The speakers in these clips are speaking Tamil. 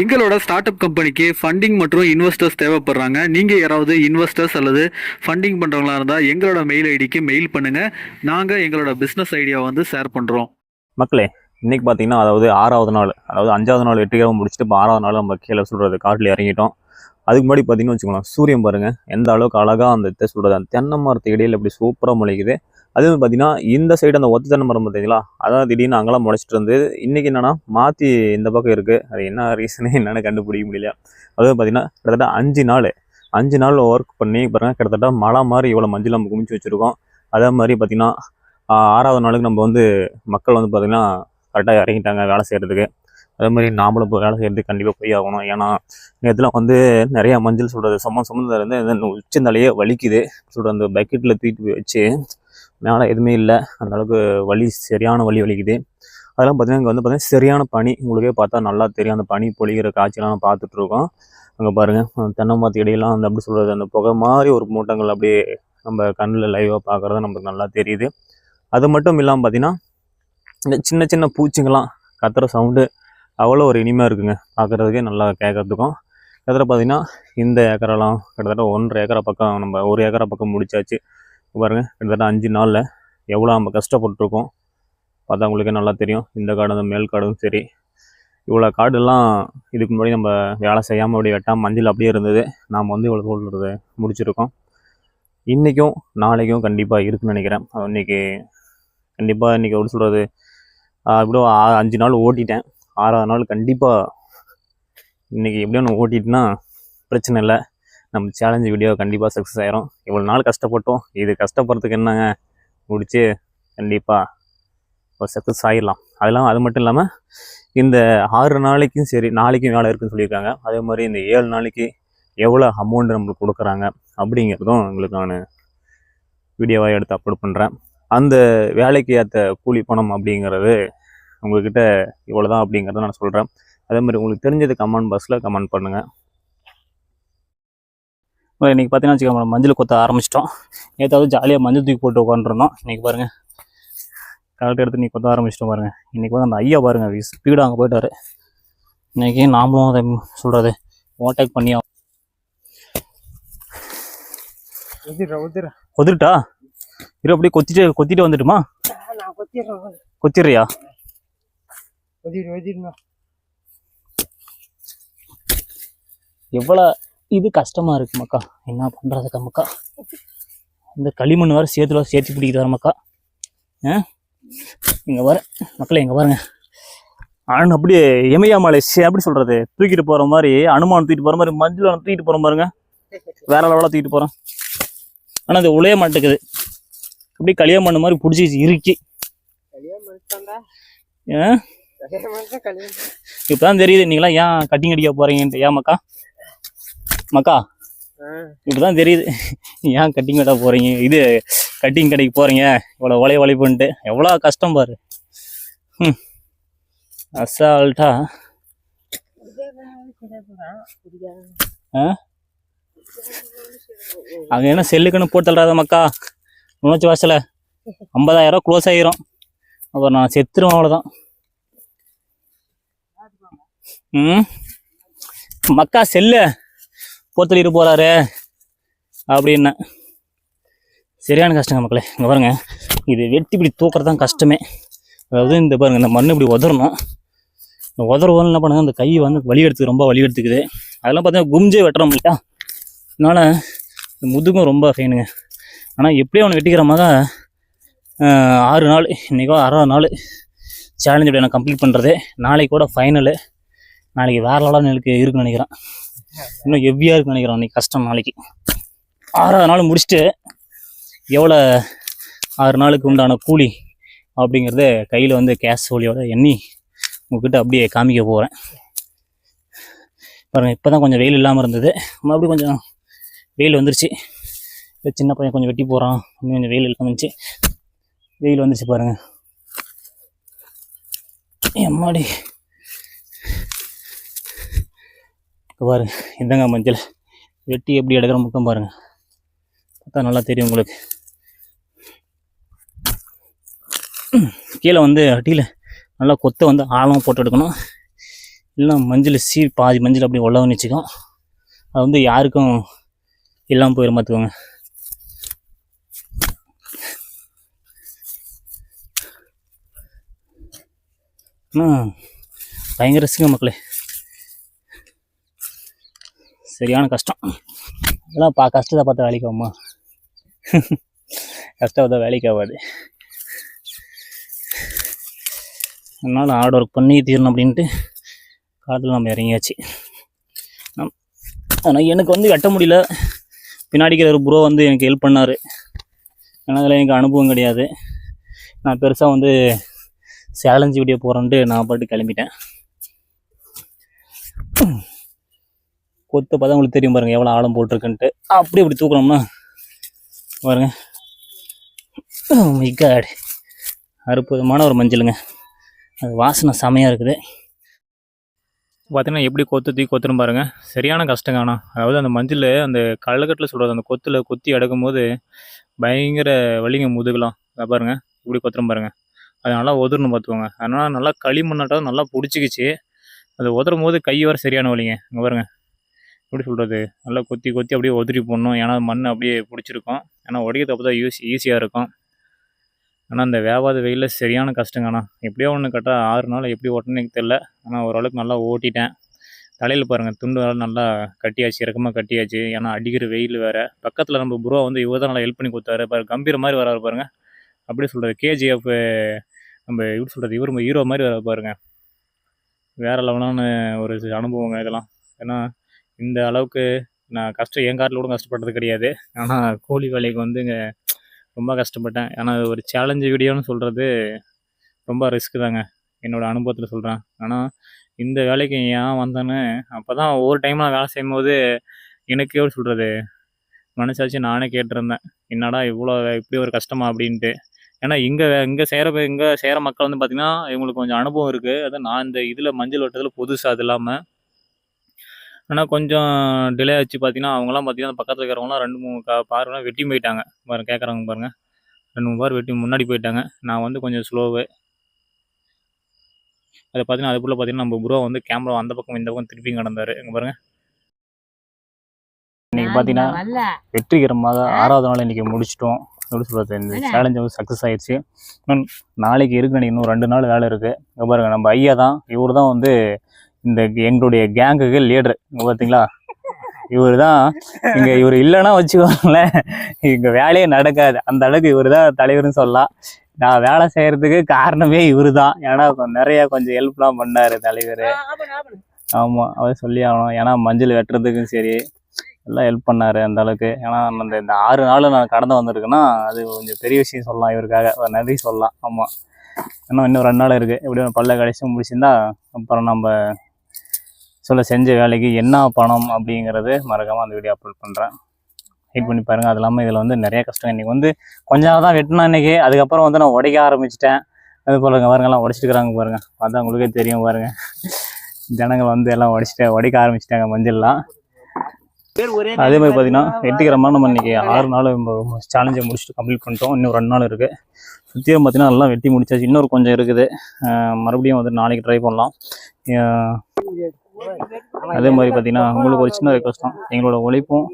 எங்களோட ஸ்டார்ட் அப் கம்பெனிக்கு ஃபண்டிங் மற்றும் இன்வெஸ்டர்ஸ் தேவைப்படுறாங்க. நீங்கள் யாராவது இன்வெஸ்டர்ஸ் அல்லது ஃபண்டிங் பண்ணுறவங்களா இருந்தால் எங்களோட மெயில் ஐடிக்கு மெயில் பண்ணுங்கள் நாங்கள் எங்களோட பிஸ்னஸ் ஐடியா வந்து ஷேர் பண்ணுறோம் மக்களே இன்றைக்கி பார்த்தீங்கன்னா அதாவது ஆறாவது நாள் அதாவது அஞ்சாவது நாள் வெற்றிகரமாக முடிச்சுட்டு இப்போ ஆறாவது நாள் நம்ம கீழே சொல்கிறது காட்டில் இறங்கிட்டோம். அதுக்கு முன்னாடி பார்த்தீங்கன்னா வச்சுக்கோங்களேன் சூரியன் பாருங்கள் எந்த அளவுக்கு அழகாக அந்த சொல்கிறது அந்த தென்னை மரத்து இடையில் இப்படி சூப்பராக முளைக்குது. அதே வந்து பார்த்தீங்கன்னா இந்த சைடு அந்த ஒத்த மரம் பார்த்தீங்களா அதான் திடீர்னு அங்கெல்லாம் முளைச்சிட்டு இருந்து இன்றைக்கி என்னென்னா மாற்றி இந்த பக்கம் இருக்குது அது என்ன ரீசனே என்னென்னு கண்டுபிடிக்க முடியல. அதுவும் பார்த்தீங்கன்னா கிட்டத்தட்ட அஞ்சு நாள் அஞ்சு நாள் ஒர்க் பண்ணி பாருங்கள் கிட்டத்தட்ட மழை மாதிரி இவ்வளோ மஞ்சள் நம்ம குமிச்சு வச்சுருக்கோம். அதே மாதிரி பார்த்தீங்கன்னா ஆறாவது நாளுக்கு நம்ம வந்து மக்கள் வந்து பார்த்திங்கன்னா கரெக்டாக இறங்கிட்டாங்க வேலை செய்கிறதுக்கு அதே மாதிரி நாமளும் இப்போ வேலை செய்கிறதுக்கு கண்டிப்பாக போய் ஆகணும். ஏன்னா நேற்றுலாம் வந்து நிறையா மஞ்சள் சொல்கிறது சமம் சம்மந்தம் இருந்து உச்சந்தலையே வலிக்குது. சொல்கிற அந்த பக்கெட்டில் தூக்கிட்டு போய் வச்சு மேலே எதுவுமே இல்லை. அந்தளவுக்கு வலி சரியான வலி வலிக்குது. அதெல்லாம் பார்த்தீங்கன்னா இங்கே வந்து பார்த்தீங்கன்னா சரியான பனி. உங்களுக்கே பார்த்தா நல்லா தெரியும். அந்த பனி பொழிகிற காட்சியெல்லாம் நம்ம அங்கே பாருங்கள் தென்னை மரத்து இடையெல்லாம் அந்த அப்படி சொல்கிறது அந்த புகை மாதிரி ஒரு மூட்டங்கள் அப்படியே நம்ம கண்ணில் லைவாக பார்க்குறது நமக்கு நல்லா தெரியுது. அது மட்டும் இல்லாமல் பார்த்தீங்கன்னா இந்த சின்ன சின்ன பூச்சிங்கெல்லாம் கத்துற சவுண்டு அவ்வளோ ஒரு இனிமையாக இருக்குங்க. பார்க்குறதுக்கே நல்லா கேட்கறதுக்கும் கிட்டத்தட்ட பார்த்தீங்கன்னா இந்த ஏக்கரெல்லாம் கிட்டத்தட்ட ஒன்றரை ஏக்கரை பக்கம் நம்ம ஒரு ஏக்கரை பக்கம் முடிச்சாச்சு. பாருங்கள் கிட்டத்தட்ட அஞ்சு நாளில் எவ்வளோ நம்ம கஷ்டப்பட்டுருக்கோம். பார்த்தா உங்களுக்கே நல்லா தெரியும். இந்த காடு அந்த மேல் காடும் சரி. இவ்வளோ காடெல்லாம் இதுக்கு முன்னாடி நம்ம வேலை செய்யாமல் அப்படியே வெட்டாமல் மஞ்சள் அப்படியே இருந்தது. நாம் வந்து இவ்வளோ சொல்கிறது முடிச்சிருக்கோம். இன்றைக்கும் நாளைக்கும் கண்டிப்பாக இருக்குன்னு நினைக்கிறேன். அது இன்னைக்கு கண்டிப்பாக இன்றைக்கி எப்படி சொல்கிறது இப்படி அஞ்சு நாள் ஓட்டிட்டேன். ஆறாவது நாள் கண்டிப்பாக இன்றைக்கி எப்படியோ ஒன்று ஓட்டிட்டுனா பிரச்சனை இல்லை. நம்ம சேலஞ்சு வீடியோ கண்டிப்பாக சக்ஸஸ் ஆகிரும் இவ்வளோ நாள் கஷ்டப்பட்டோம். இது கஷ்டப்படுறதுக்கு என்னங்க? முடித்து கண்டிப்பாக ஒரு சக்ஸஸ் ஆகிடலாம் அதெல்லாம் அது மட்டும் இல்லாமல் இந்த ஆறு நாளைக்கும் சரி நாளைக்கும் வேலை இருக்குன்னு சொல்லியிருக்காங்க. அதே மாதிரி இந்த ஏழு நாளைக்கு எவ்வளோ அமௌண்ட் நம்மளுக்கு கொடுக்குறாங்க அப்படிங்கிறதும் உங்களுக்கான நான் வீடியோவாக எடுத்து அப்லோட் பண்ணுறேன் அந்த வேலைக்கு ஏற்ற கூலி பணம் அப்படிங்கிறது உங்கள்கிட்ட இவ்வளோ தான் அப்படிங்கிறத நான் சொல்கிறேன் அதே மாதிரி உங்களுக்கு தெரிஞ்சது கமெண்ட் பாக்ஸில் கமெண்ட் பண்ணுங்கள் இன்றைக்கி பார்த்தீங்கன்னா வச்சுக்கோங்க மஞ்சள் கொத்த ஆரம்பிச்சிட்டோம். நேற்றாவது ஜாலியாக மஞ்சள் தூக்கி போட்டு உட்காந்துருந்தோம் இன்றைக்கி பாருங்கள் கரெக்டாக எடுத்து நீ கொத்த ஆரம்பிச்சிட்டோம் பாருங்கள் இன்றைக்கி வந்து அந்த ஐயா பாருங்கள் ஸ்பீடாக அங்கே போயிட்டாரு. இன்றைக்கி நாமளும் அதை சொல்கிறது ஓவர்டேக் பண்ணி கொதிட்டா இரு அப்படியே கொத்திட்டு கொத்திட்டு வந்துட்டுமா? கொத்திடுறியா? எவ்வளோ இது கஷ்டமா இருக்கு மக்கா. என்ன பண்றதுக்கா மக்கா இந்த களிமண் வேற சேத்துல சேர்த்து பிடிக்குது வர மக்கா. ஆ? இங்க வர மக்களே இங்க பாருங்க. அனு அப்படியே எமையாமலை சே எப்படி சொல்றது? தூக்கிட்டு போற மாதிரி அனுமான் தூக்கிட்டு போற மாதிரி மஞ்சள் தூக்கிட்டு போற பாருங்க. வேற லெவலாக தூக்கிட்டு போறோம். ஆனா அது உழைய மாட்டேங்குது அப்படியே களியமண் மாதிரி பிடிச்சி இறுக்கி. கல்யாணம் கல்யாணம் கல்யாணம் இப்பதான் தெரியுது நீங்களாம் ஏன் கட்டிங் அடிக்க போறீங்கன்ட்டு. ஏன் மக்கா? மக்கா? ஆ. இப்பதான் தெரியுது. ஏன் கட்டிங் வெட்ட போறீங்க? இது கட்டிங் கடைக்கு போறீங்க. இவ்வளோ வளைய வளைப்புன்ட்டு எவ்வளோ கஷ்டம் பாரு. ம் அசால்ட்டா. அங்க என்ன செல்லுக்குன்னு போட்டு தள்ளாத மக்கா? உணர்ச்சி வாசல. ஐம்பதாயிரம் க்ளோஸ் ஆகிரும் அப்புறம் நான் செத்துருவேன் அவ்வளோதான் ம்? மக்கா செல்லு. போத்தலிட்டு போகிறாரு அப்படின்னு. சரியான கஷ்டங்க மக்களே. இங்கே பாருங்கள் இது வெட்டி இப்படி தூக்குறது தான் கஷ்டமே. அதாவது இந்த பாருங்க இந்த மண் இப்படி உதறணும். இந்த உதறவோன்னு என்ன பண்ணுங்க இந்த கை வந்து வலி எடுத்துக்கு ரொம்ப வலி எடுத்துக்குது. அதெல்லாம் பார்த்தீங்கன்னா குஞ்சே வெட்டுறோம் இல்லையா? அதனால் இந்த முதுகும் ரொம்ப ஃபைனுங்க ஆனால் எப்படியும் அவனை வெட்டிக்கிற மாதிரி ஆறு நாள் இன்றைக்கோ ஆறாவது நாள் சேலஞ்சு நான் கம்ப்ளீட் பண்ணுறது நாளைக்கு கூட ஃபைனலு நாளைக்கு வேற லெவலாக எனக்கு இருக்குன்னு நினைக்கிறேன். இன்னும் ஹெவியாக இருக்குன்னு நினைக்கிறேன் அன்றைக்கி கஷ்டம் நாளைக்கு. ஆறாவது நாள் முடிச்சுட்டு எவ்வளோ ஆறு நாளுக்கு உண்டான கூலி அப்படிங்கிறத கையில் வந்து கேஸ் ஒலியோட எண்ணி உங்ககிட்ட அப்படியே காமிக்க போகிறேன் பாருங்கள் இப்போ தான் கொஞ்சம் வெயில் இல்லாமல் இருந்தது. மறுபடியும் கொஞ்சம் வெயில் வந்துருச்சு. சின்ன பையன் கொஞ்சம் வெட்டி போகிறான் இன்னும் கொஞ்சம் வெயில் இல்லாமல் இருந்துச்சு. வெயில் வந்துருச்சு பாருங்கள் எம்மாடி. இப்போ பாருங்க இந்தங்க மஞ்சள் வெட்டி எப்படி எடுக்கிற முக்கம் பாருங்கள் பார்த்தா நல்லா தெரியும் உங்களுக்கு. கீழே வந்து அடியில் நல்லா கொத்தை வந்து ஆழமாக போட்டு எடுக்கணும். இல்லைன்னா மஞ்சள் சீ பாதி மஞ்சள் அப்படி உள்ளவன்னு வச்சுக்கோம் அது வந்து யாருக்கும் இல்லாமல் போயிடும் பார்த்துக்கோங்க. ஆனால் பயங்கர சிங்க மக்களே. சரியான கஷ்டம். அதெல்லாம் பா கஷ்டத்தை பார்த்தா வேலைக்கு ஆகுமா கஷ்டம் பார்த்தா வேலைக்கு ஆகாது. அதனால் ஹார்ட் ஒர்க் பண்ணி தீரணும் அப்படின்ட்டு காலத்தில் நம்ம இறங்கியாச்சு. ஆனால் எனக்கு வந்து வெட்ட முடியல. பின்னாடிக்கிற ஒரு ப்ரோ வந்து எனக்கு ஹெல்ப் பண்ணார். ஏன்னா அதில் எனக்கு அனுபவம் கிடையாது. நான் பெருசாக வந்து சேலஞ்சு வீடியோ போகிறேன்ட்டு நான் பாட்டு கிளம்பிட்டேன். கொத்து பார்த்தா உங்களுக்கு தெரியும் பாருங்க எவ்வளோ ஆழம் போட்டிருக்குன்ட்டு. அப்படி இப்படி தூக்கணும்னா பாருங்க. மிகாட் அற்புதமான ஒரு மஞ்சளுங்க. அது வாசனை செமையாக இருக்குது. பார்த்தீங்கன்னா எப்படி கொத்து தூக்கி கொத்துரும் பாருங்க. சரியான கஷ்டங்க ஆனால் அதாவது அந்த மஞ்சள் அந்த கள்ளக்கட்டில் சொல்கிறது அந்த கொத்தில் கொத்தி அடக்கும் போது பயங்கர வலிங்க முதுகலாம் பாருங்க. இப்படி கொத்துரும் பாருங்க. அது நல்லா உதறணும் பார்த்துக்கோங்க அதனால் நல்லா களிமண்ணாட்டம் நல்லா பிடிச்சிக்கிச்சு. அது உதறும் போது கை வர சரியான வலிங்க. இங்கே பாருங்க. எப்படி சொல்கிறது நல்லா கொத்தி கொத்தி அப்படியே உதிரி போடணும். ஏன்னா மண் அப்படியே பிடிச்சிருக்கும். ஏன்னா உடைக்கிறது அப்போ தான் யூஸ் ஈஸியாக இருக்கும். ஆனால் அந்த வியாபார வெயிலில் சரியான கஷ்டங்கண்ணா ஆனால் எப்படியோ ஒன்று கட்டால் ஆறு நாள் எப்படி ஓட்டணும்னு எனக்கு தெரில ஆனால் ஓரளவுக்கு நல்லா ஓட்டிட்டேன். தலையில் பாருங்கள் துண்டு வேலை நல்லா கட்டியாச்சு இறக்கமாக கட்டியாச்சு. ஏன்னா அடிக்கிற வெயில் வேறு. பக்கத்தில் நம்ம ப்ரோ வந்து இவர் தான் நல்லா ஹெல்ப் பண்ணி கொடுத்தாரு. பாரு கம்பீர மாதிரி வராரு பாருங்கள் அப்படியே சொல்கிறது கேஜிஎஃப் நம்ம எப்படி சொல்கிறது இவர் ஹீரோ மாதிரி வர பாருங்கள் வேறு லெவலான ஒரு அனுபவங்க இதெல்லாம். ஏன்னா இந்த அளவுக்கு நான் கஷ்டம் என் காட்டில் கூட கஷ்டப்பட்டது கிடையாது. ஆனால் கூலி வேலைக்கு வந்து இங்கே ரொம்ப கஷ்டப்பட்டேன். ஆனால் அது ஒரு சேலஞ்சு வீடியோன்னு சொல்கிறது ரொம்ப ரிஸ்க்கு தாங்க. என்னோடய அனுபவத்தில் சொல்கிறேன் ஆனால் இந்த வேலைக்கு ஏன் வந்தேன்னு அப்போ தான் ஒவ்வொரு டைம் நான் வேலை செய்யும்போது எனக்கே ஒரு சொல்கிறது மனசாச்சு நானே கேட்டிருந்தேன். என்னடா இவ்வளோ இப்படி ஒரு கஷ்டமா? அப்படின்ட்டு. ஏன்னா இங்கே இங்கே செய்கிற இங்கே செய்கிற மக்கள் வந்து பார்த்திங்கன்னா இவங்களுக்கு கொஞ்சம் அனுபவம் இருக்குது அதான் நான் இந்த இதில் மஞ்சள் வட்டத்தில் புதுசாக அது இல்லாமல் ஆனால் கொஞ்சம் டிலே ஆச்சு பார்த்தீங்கன்னா அவங்களாம் பார்த்தீங்கன்னா பக்கத்தில் இருக்கிறவங்களாம் ரெண்டு மூணு கா வெட்டி போயிட்டாங்க. பாருங்க கேட்குறாங்க பாருங்க. ரெண்டு மூணு பார் வெட்டி முன்னாடி போயிட்டாங்க. நான் வந்து கொஞ்சம் ஸ்லோவு அதை பார்த்தீங்கன்னா அதுக்குள்ளே பார்த்தீங்கன்னா நம்ம ப்ரோ வந்து கேமரா அந்த பக்கம் இந்த பக்கம் திருப்பி கிடந்தாரு இங்கே பாருங்க. இன்னைக்கு பார்த்தீங்கன்னா வெற்றிகரமாக ஆறாவது நாள் இன்னைக்கு முடிச்சிட்டோம். எப்படி சொல்கிறது இந்த சேலஞ்ச் வந்து சக்ஸஸ் ஆயிடுச்சு. இன்னும் நாளைக்கு இருக்கு நினைக்கிறேன் இன்னும் ரெண்டு நாள் வேலை இருக்குது இங்கே பாருங்க நம்ம ஐயா தான் இவர் தான் வந்து இந்த எங்களுடைய கேங்குக்கு லீடர் பார்த்தீங்களா இவர் தான் இங்கே இவர் இல்லைன்னா வச்சுக்கோங்களேன் இங்கே வேலையே நடக்காது. அந்த அளவுக்கு இவர் தான் தலைவர்னு சொல்லலாம். நான் வேலை செய்யறதுக்கு காரணமே இவர் தான் ஏன்னா நிறைய கொஞ்சம் ஹெல்ப்லாம் பண்ணாரு தலைவர். ஆமாம் அவர் சொல்லி ஆகணும். ஏன்னா மஞ்சள் வெட்டுறதுக்கும் சரி எல்லாம் ஹெல்ப் பண்ணாரு அந்த அளவுக்கு. ஏன்னா அந்த இந்த ஆறு நாள் நான் கடந்து வந்திருக்கேன்னா அது கொஞ்சம் பெரிய விஷயம் சொல்லலாம் இவருக்காக. ஒரு நன்றி சொல்லலாம். ஆமாம் இன்னும் இன்னும் ரெண்டு நாள் இருக்குது எப்படியும் பல்ல கடைசி முடிச்சிருந்தா அப்புறம் நம்ம சொல்ல செஞ்ச வேலைக்கு என்ன பணம் அப்படிங்கிறது மறக்காமல் அந்த வீடியோ அப்லோட் பண்ணுறேன் வெயிட் பண்ணி பாருங்கள் அது இல்லாமல் இதில் வந்து நிறைய கஷ்டம். இன்றைக்கி வந்து கொஞ்ச நாள் தான் வெட்டினா இன்றைக்கி அதுக்கப்புறம் வந்து நான் உடைக்க ஆரம்பிச்சிட்டேன். அது போல் பாருங்கலாம் உடைச்சிட்டு இருக்கிறாங்க பாருங்கள் பார்த்தா உங்களுக்கே தெரியும் பாருங்கள் ஜனங்கள் வந்து எல்லாம் உடச்சிட்டு உடைக்க ஆரம்பிச்சிட்டாங்க மஞ்சள்லாம். அதே மாதிரி பார்த்தீங்கன்னா வெட்டிக்கிறமா நம்ம இன்னைக்கு ஆறு நாள் சேலஞ்சை முடிச்சுட்டு கம்ப்ளீட் பண்ணிட்டோம். இன்னும் ரெண்டு நாள் இருக்குது சுற்றியும் பார்த்தீங்கன்னா எல்லாம் வெட்டி முடிச்சாச்சு. இன்னொரு கொஞ்சம் இருக்குது. மறுபடியும் வந்து நாளைக்கு ட்ரை பண்ணலாம். அதே மாதிரி பார்த்தீங்கன்னா உங்களுக்கு ஒரு சின்ன ரெக்வஸ்ட் தான். எங்களோட உழைப்பும்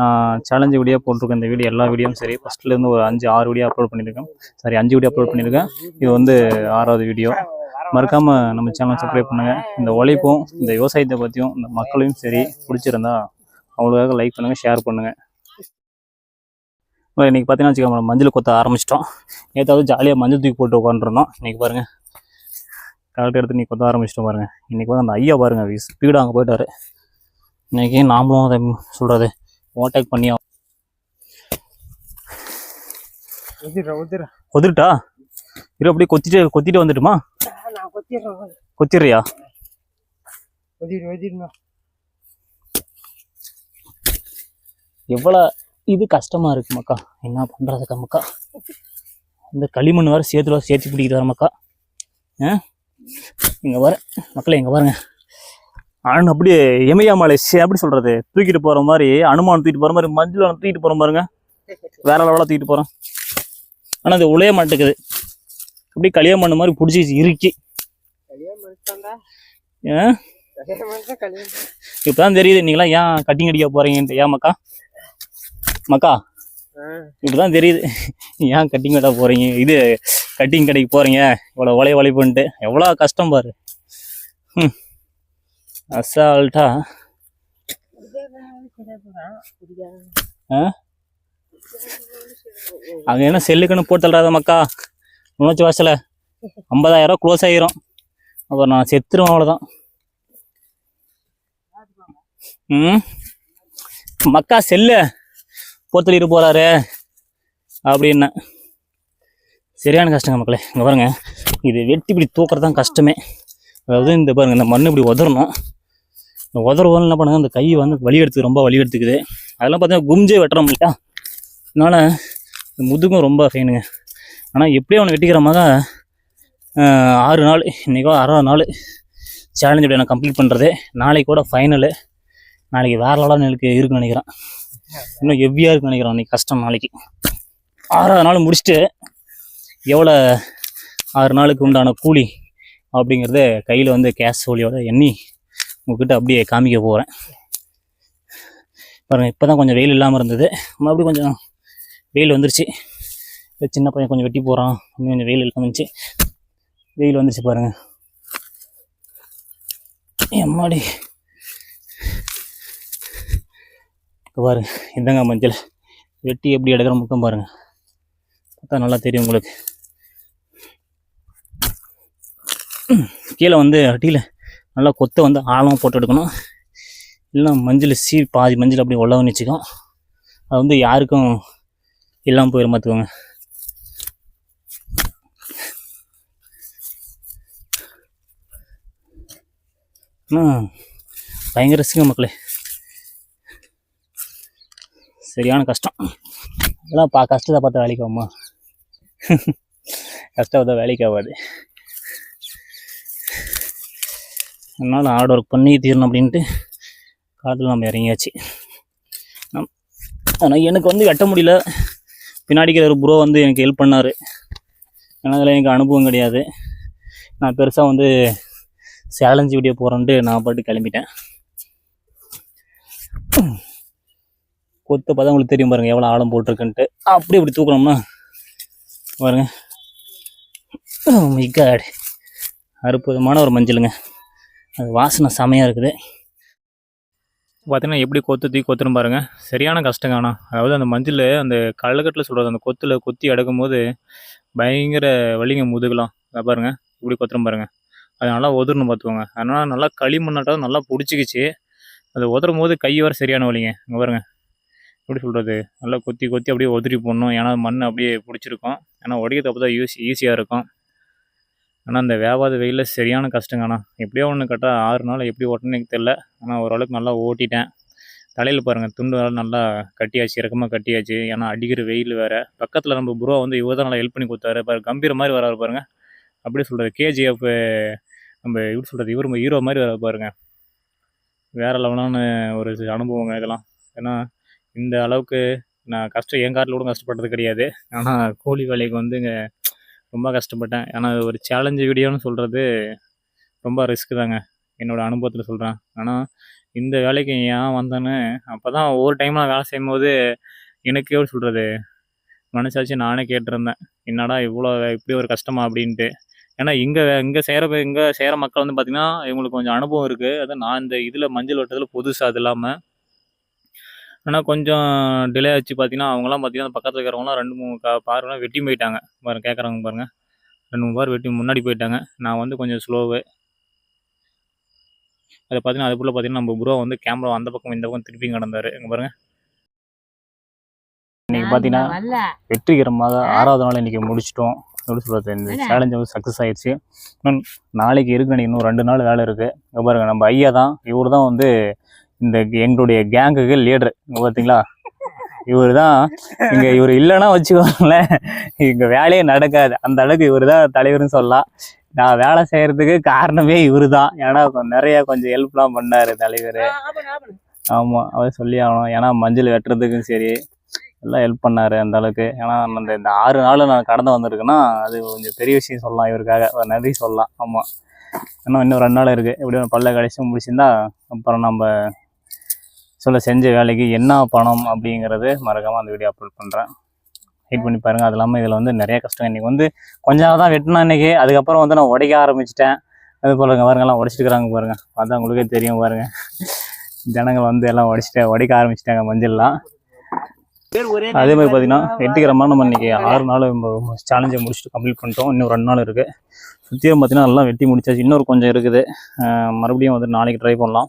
நான் சேலஞ்சு வீடியோ போட்டிருக்கேன் இந்த வீடியோ எல்லா வீடியோவும் சரி. ஃபஸ்ட்லேருந்து ஒரு அஞ்சு ஆறு வீடியோ அப்லோட் பண்ணியிருக்கேன். சரி அஞ்சு வீடியோ அப்லோட் பண்ணியிருக்கேன். இது வந்து ஆறாவது வீடியோ மறக்காமல் நம்ம சேனல் சப்ஸ்கிரைப் பண்ணுங்கள் இந்த உழைப்பும் இந்த விவசாயத்தை பற்றியும் இந்த மக்களையும் சரி பிடிச்சிருந்தா அவ்வளோக்காக லைக் பண்ணுங்கள் ஷேர் பண்ணுங்கள் இன்னைக்கு பார்த்தீங்கன்னா வச்சுக்கோங்க மஞ்சள் கொத்த ஆரம்பிச்சிட்டோம். நேற்றாவது ஜாலியாக மஞ்சள் தூக்கி போட்டு உட்காந்துருந்தோம் இன்னைக்கு பாருங்கள் கரெக்ட் எடுத்து நீ கொத்த ஆரம்பிச்சிட்டோம் பாருங்க. இன்னைக்கு வந்து அந்த ஐயா பாருங்க ஸ்பீடாக அங்கே போயிட்டாரு. இன்னைக்கு நாமளும் அதை சொல்கிறது ஓவர்டேக் பண்ணி கொதிட்டா இரு அப்படியே கொத்திட்டு கொத்திட்டு வந்துட்டுமா? கொத்திடுறியா? எவ்வளோ இது கஷ்டமாக இருக்கு மக்கா. என்ன பண்ணுறதுக்கா மக்கா இந்த களிமண் வேறு சேர்த்துல சேர்த்து பிடிக்கிறாரு மக்கா. ஆ? இங்கே வர மக்களே இங்கே பாருங்க. அனு அப்படியே எமையா மலை அப்படி சொல்கிறது தூக்கிட்டு போகிற மாதிரி அனுமான் தூக்கிட்டு போகிற மாதிரி மஞ்சள் தூக்கிட்டு போகிற பாருங்க. வேற லெவலாக தூக்கிட்டு போகிறேன் ஆனால் அது உழைய மாட்டேங்குது அப்படியே கல்யாணம் பண்ண மாதிரி பிடிச்சி இருக்கு இப்பதான் தெரியுது நீங்களாம் ஏன் கட்டிங் அடிக்க போறீங்கன்ட்டு. ஏன் மக்கா? மக்கா? இப்படிதான் தெரியுது. ஏன் கட்டிங் கடை போறீங்க? இது கட்டிங் கடைக்கு போறீங்க. இவ்வளோ ஒலை ஒலைப்புன்ட்டு எவ்வளோ கஷ்டம் பாரு. ம் அசால்ட்டா அங்கே என்ன செல்லுக்குன்னு போட்டு தள்ளாத மக்கா? உணர்ச்சி வாசல. ஐம்பதாயிரம் க்ளோஸ் ஆகிரும் அப்புறம் நான் செத்துருவேன் அவ்வளோதான் ம்? மக்கா செல்லு. போத்தலிட்டு போகிறாரு அப்படின்னு. சரியான கஷ்டங்க மக்களே இங்கே பாருங்கள் இது வெட்டி இப்படி தூக்குறது தான் கஷ்டமே. அதாவது இந்த பாருங்கள் இந்த மண் இப்படி உதறணும். இந்த உதறவும் என்ன பண்ணுங்க இந்த கை வந்து வலி எடுத்து ரொம்ப வலி எடுத்துக்குது அதெல்லாம் பார்த்தீங்கன்னா குஞ்சே வெட்டுறோம் இல்லையா? அதனால் முதுகும் ரொம்ப ஃபைனுங்க ஆனால் எப்படியும் அவனை வெட்டிக்கிற மாதிரி ஆறு நாள் இன்றைக்கோ அறுபது நாள் சேலஞ்சு இப்படி நான் கம்ப்ளீட் பண்ணுறது நாளைக்கு கூட ஃபைனலு நாளைக்கு வேற லெவலாக எனக்கு இருக்குன்னு நினைக்கிறேன். இன்னும் ஹெவியாக இருக்குன்னு நினைக்கிறேன் அன்றைக்கி கஷ்டம் நாளைக்கு. ஆறாவது நாள் முடிச்சுட்டு எவ்வளோ ஆறு நாளுக்கு உண்டான கூலி அப்படிங்கிறத கையில் வந்து கேஸ் ஒலியோட எண்ணி உங்ககிட்ட அப்படியே காமிக்க போகிறேன் பாருங்கள் இப்போ தான் கொஞ்சம் வெயில் இல்லாமல் இருந்தது. மறுபடியும் கொஞ்சம் வெயில் வந்துருச்சு. சின்ன பையன் கொஞ்சம் வெட்டி போகிறான் இன்னும் கொஞ்சம் வெயில் இல்லாமல் இருந்துச்சு. வெயில் வந்துருச்சு பாருங்கள் எம்மாடி இங்க பாருங்க இந்தங்க மஞ்சள் வெட்டி எப்படி எடுக்கிற மட்டும் பாருங்க. பார்த்தா நல்லா தெரியும் உங்களுக்கு. கீழே வந்து அடியில் நல்லா கொத்தை வந்து ஆழமாக போட்டு எடுக்கணும். இல்லைன்னா மஞ்சள் சீ பாதி மஞ்சள் அப்படி உள்ளவன்னு வச்சுக்கோம். அது வந்து யாருக்கும் இல்லாமல் போயிடும் பார்த்துக்கோங்க. ஆனால் பயங்கர சிங்க மக்களே. சரியான கஷ்டம். அதெல்லாம் பா கஷ்டத்தை பார்த்தா வேலைக்கு ஆகுமா கஷ்டப்பட்டா வேலைக்கு ஆகாது அதனால் ஹார்ட் ஒர்க் பண்ணி தீரணும் அப்படின்ட்டு காலத்தில் நம்ம இறங்கியாச்சு. ஆனால் எனக்கு வந்து வெட்ட முடியல. பின்னாடிக்கிற ஒரு ப்ரோ வந்து எனக்கு ஹெல்ப் பண்ணார். ஏன்னா அதில் எனக்கு அனுபவம் கிடையாது. நான் பெருசாக வந்து சேலஞ்சு வீடியோ போகிறேன்ட்டு நான் பாட்டு கிளம்பிட்டேன். கொத்து பார்த்தா உங்களுக்கு தெரியும் பாருங்க எவ்வளோ ஆழம் போட்டிருக்குன்ட்டு. அப்படி இப்படி தூக்கணும்னா பாருங்க. Oh மிகாட் அற்புதமான ஒரு மஞ்சளுங்க. அது வாசனை செமையாக இருக்குது. பார்த்தீங்கன்னா எப்படி கொத்து தூக்கி கொத்துரும் பாருங்கள் சரியான கஷ்டங்க ஆனால் அதாவது அந்த மஞ்சள் அந்த கள்ளக்கட்டில் சொல்கிறது அந்த கொத்தில் கொத்தி அடக்கும் போது பயங்கர வலிங்க முதுகலாம். அதை இப்படி கொத்துரும் பாருங்கள் அது நல்லா உதறணும் பார்த்துக்கோங்க. அதனால் நல்லா களிமண்ணாட்டம் நல்லா பிடிச்சிக்கிச்சு. அது உதறும் போது கை வர சரியான வலிங்க. இங்கே பாருங்கள் எப்படி சொல்கிறது நல்லா கொத்தி கொத்தி அப்படியே உதிரி போடணும். ஏன்னா மண் அப்படியே பிடிச்சிருக்கும். ஏன்னா உடைக்கிறது அப்போ தான் யூஸ் ஈஸியாக இருக்கும். ஆனால் அந்த வியாபார வெயிலில் சரியான கஷ்டங்கண்ணா ஆனால் எப்படியோ ஒன்று கரெக்டாக ஆறு நாள் எப்படி ஓட்டணும்னு எனக்கு தெரில ஆனால் ஓரளவுக்கு நல்லா ஓட்டிட்டேன். தலையில் பாருங்கள் துண்டு வேலை நல்லா கட்டியாச்சு இறக்கமாக கட்டியாச்சு. ஏன்னா அடிக்கிற வெயில் வேறு. பக்கத்தில் நம்ம ப்ரோ வந்து இவர் தான் நல்லா ஹெல்ப் பண்ணி கொடுத்தாரு. பாரு கம்பீர மாதிரி வராரு பாருங்கள் அப்படியே சொல்கிறது கேஜிஎஃப் நம்ம எப்படி சொல்கிறது இவர் ஹீரோ மாதிரி வர பாருங்கள் வேறு லெவலான ஒரு அனுபவங்க இதெல்லாம். ஏன்னா இந்த அளவுக்கு நான் கஷ்டம் என் காட்டில் கூட கஷ்டப்பட்டது கிடையாது. ஆனால் கூலி வேலைக்கு வந்து இங்கே ரொம்ப கஷ்டப்பட்டேன். ஆனால் ஒரு சேலஞ்சு வீடியோன்னு சொல்கிறது ரொம்ப ரிஸ்க்கு தாங்க. என்னோடய அனுபவத்தில் சொல்கிறேன் ஆனால் இந்த வேலைக்கு ஏன் வந்தேன்னு அப்போ தான் ஒவ்வொரு டைம் நான் வேலை செய்யும்போது எனக்கு எவ்வளோ சொல்கிறது மனசாச்சு நானே கேட்டிருந்தேன். என்னடா இவ்வளோ இப்படி ஒரு கஷ்டமா? அப்படின்ட்டு. ஏன்னா இங்கே இங்கே செய்கிற இங்கே செய்கிற மக்கள் வந்து பார்த்திங்கன்னா இவங்களுக்கு கொஞ்சம் அனுபவம் இருக்குது அது நான் இந்த இதில் மஞ்சள் வட்டத்தில் புதுசு அது இல்லாமல் ஆனால் கொஞ்சம் டிலே ஆச்சு பார்த்தீங்கன்னா அவங்களாம் பார்த்தீங்கன்னா பக்கத்தில் இருக்கிறவங்களாம் ரெண்டு மூணு கா பார்லாம் வெட்டி போயிட்டாங்க. பாருங்க கேட்குறாங்க பாருங்க. ரெண்டு மூணு பார் வெட்டி முன்னாடி போயிட்டாங்க. நான் வந்து கொஞ்சம் ஸ்லோவு அதை பார்த்தீங்கன்னா அதுக்குள்ளே பார்த்தீங்கன்னா நம்ம ப்ரோ வந்து கேமரா அந்த பக்கம் இந்த பக்கம் திருப்பி கிடந்தாரு. இங்கே பாருங்க. இன்னைக்கு பார்த்தீங்கன்னா வெற்றிகரமாக ஆறாவது நாள் இன்னைக்கு முடிச்சிட்டோம். எப்படி சொல்கிறது இந்த சேலஞ்ச் வந்து சக்ஸஸ் ஆயிடுச்சு. இன்னும் நாளைக்கு இருக்கு நினைக்கிறேன் இன்னும் ரெண்டு நாள் வேலை இருக்குது இங்கே பாருங்க நம்ம ஐயா தான் இவர் தான் வந்து இந்த எங்களுடைய கேங்குக்கு லீடர் இங்கே பார்த்தீங்களா இவர் தான் இங்கே இவர் இல்லைன்னா வச்சுக்கோங்களேன். இங்கே வேலையே நடக்காது. அந்த அளவுக்கு இவர் தான் தலைவர்னு சொல்லலாம். நான் வேலை செய்கிறதுக்கு காரணமே இவர் தான் ஏன்னா நிறைய கொஞ்சம் ஹெல்ப்லாம் பண்ணார் தலைவர். ஆமாம் அவர் சொல்லி ஆகணும். ஏன்னா மஞ்சள் வெட்டுறதுக்கும் சரி எல்லாம் ஹெல்ப் பண்ணார் அந்த அளவுக்கு. ஏன்னா அந்த இந்த ஆறு நாள் நான் கடந்து வந்திருக்கேன்னா அது கொஞ்சம் பெரிய விஷயம் சொல்லலாம் இவருக்காக. நன்றி சொல்லலாம். ஆமாம் இன்னும் இன்னும் ரெண்டு நாள் இருக்குது எப்படியும் பல்ல கடைசி முடிச்சிருந்தா அப்புறம் நம்ம சொல்ல செஞ்ச வேலைக்கு என்ன பணம் அப்படிங்கிறது மறக்காமல் அந்த வீடியோ அப்லோட் பண்ணுறேன் வெயிட் பண்ணி பாருங்கள் அது இல்லாமல் இதில் வந்து நிறைய கஷ்டம். இன்றைக்கி வந்து கொஞ்சம் தான் வெட்டினா இன்றைக்கி அதுக்கப்புறம் வந்து நான் உடைக்க ஆரம்பிச்சிட்டேன். அது பாருங்க. பாருங்கள்லாம் உடச்சிட்டுக்கிறாங்க பாருங்கள் பார்த்தா உங்களுக்கே தெரியும் பாருங்கள் ஜனங்கள் வந்து எல்லாம் உடைச்சிட்டு உடைக்க ஆரம்பிச்சிட்டாங்க மஞ்சள்லாம். அதே மாதிரி பார்த்தீங்கன்னா வெட்டிக்கிறமா நம்ம இன்னைக்கு ஆறு நாள் சேலஞ்சை முடிச்சுட்டு கம்ப்ளீட் பண்ணிட்டோம். இன்னும் ரெண்டு நாள் இருக்குது சுற்றியும் பார்த்தீங்கன்னா எல்லாம் வெட்டி முடிச்சாச்சு. இன்னொரு கொஞ்சம் இருக்குது. மறுபடியும் வந்து நாளைக்கு ட்ரை பண்ணலாம்.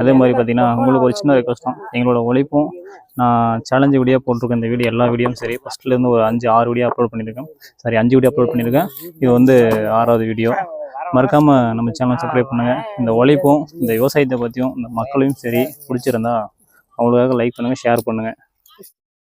அதே மாதிரி பார்த்தீங்கன்னா உங்களுக்கு ஒரு சின்ன ரெக்வஸ்ட்டும் எங்களோட உழைப்பும் நான் சேலஞ்சு வீடியோ போட்டிருக்கேன் இந்த வீடியோ எல்லா வீடியோவும் சரி ஃபஸ்ட்லேருந்து ஒரு அஞ்சு ஆறு வீடியோ அப்லோட் பண்ணியிருக்கேன். சாரி அஞ்சு வீடியோ அப்லோட் பண்ணியிருக்கேன். இது வந்து ஆறாவது வீடியோ மறக்காமல் நம்ம சேனல் சப்ஸ்கிரைப் பண்ணுங்கள் இந்த உழைப்பும் இந்த விவசாயத்தை பற்றியும் இந்த மக்களையும் சரி பிடிச்சிருந்தா அவங்களுக்காக லைக் பண்ணுங்கள் ஷேர் பண்ணுங்கள்